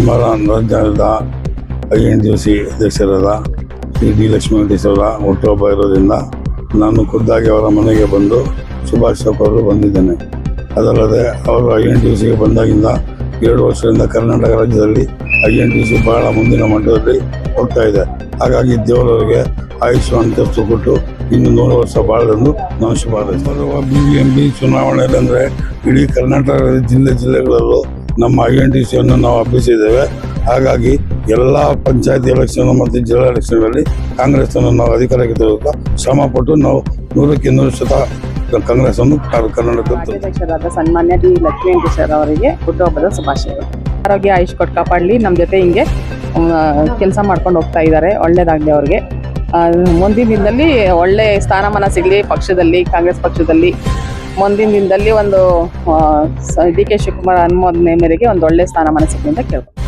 ಸುಮಾರು ರಾಜ್ಯದ ಐ ದಿವಸಿ ಶ್ರೀ ಡಿ ಲಕ್ಷ್ಮೀ ವೆಂಕಟೇಶ್ವರ ಹುಟ್ಟುಹಬ್ಬ ಇರೋದ್ರಿಂದ ನಾನು ಖುದ್ದಾಗಿ ಅವರ ಮನೆಗೆ ಬಂದು ಶುಭಾಶಯ ಅವರು ಬಂದಿದ್ದೇನೆ. ಅದಲ್ಲದೆ ಅವರು ಐ ಎನ್ ಟಿ ಸಿಗೆ ಬಂದಾಗಿಂದ ಎರಡು ವರ್ಷದಿಂದ ಕರ್ನಾಟಕ ರಾಜ್ಯದಲ್ಲಿ ಐ ಎನ್ ಟಿ ಸಿ ಬಹಳ ಮುಂದಿನ ಮಟ್ಟದಲ್ಲಿ ಹೋಗ್ತಾ ಇದೆ. ಹಾಗಾಗಿ ದೇವರವರಿಗೆ ಆಯುಷ್ ಅಂತಸ್ತು ಕೊಟ್ಟು ಇನ್ನು ನೂರು ವರ್ಷ ಬಾಳೆಂದು ನಾವು ಬರುವ ಬಿ ಬಿ ಎಂ ಪಿ ಚುನಾವಣೆಯಲ್ಲಿ ಅಂದರೆ ಇಡೀ ಕರ್ನಾಟಕ ಜಿಲ್ಲೆ ಜಿಲ್ಲೆಗಳಲ್ಲೂ ನಮ್ಮ ಐ ಎನ್ ಟಿ ಸಿಯನ್ನು ನಾವು ಹಬ್ಬಿಸಿದ್ದೇವೆ. ಹಾಗಾಗಿ ಎಲ್ಲ ಪಂಚಾಯತ್ ಎಲೆಕ್ಷನ್ ಮತ್ತು ಜಿಲ್ಲಾ ಎಲೆಕ್ಷನ್ಗಳಲ್ಲಿ ಕಾಂಗ್ರೆಸ್ ಅನ್ನು ನಾವು ಅಧಿಕಾರಕ್ಕೆ ಶ್ರಮ ಪಟ್ಟು ನಾವು ನೂರಕ್ಕೆ ನೂರು ಶತ ಕಾಂಗ್ರೆಸ್ ಅನ್ನು ಕರ್ನಾಟಕ ಸನ್ಮಾನ್ಯ ಡಿ ಲಕ್ಷ್ಮೀ ವೆಂಕಟೇಶ್ವರ ಅವರಿಗೆ ಹುಟ್ಟುಹಬ್ಬದ ಶುಭಾಶಯಗಳು. ಆರೋಗ್ಯ ಆಯುಷ್ ಕೊಟ್ಟು ಕಾಪಾಡಲಿ ನಮ್ಮ ಜೊತೆ ಹಿಂಗೆ ಕೆಲಸ ಮಾಡ್ಕೊಂಡು ಹೋಗ್ತಾ ಇದ್ದಾರೆ. ಒಳ್ಳೇದಾಗಲಿ ಅವ್ರಿಗೆ. ಮುಂದಿನ ದಿನದಲ್ಲಿ ಒಳ್ಳೆ ಸ್ಥಾನಮಾನ ಸಿಗಲಿ ಪಕ್ಷದಲ್ಲಿ, ಕಾಂಗ್ರೆಸ್ ಪಕ್ಷದಲ್ಲಿ. ಮುಂದಿನ ದಿನದಲ್ಲಿ ಒಂದು ಡಿ ಕೆ ಶಿವಕುಮಾರ್ ಅನುಮೋದನೆ ಮೇರೆಗೆ ಒಂದು ಒಳ್ಳೆ ಸ್ಥಾನಮಾನ ಸಿಗಲಿ ಅಂತ ಕೇಳ್ಬೋದು.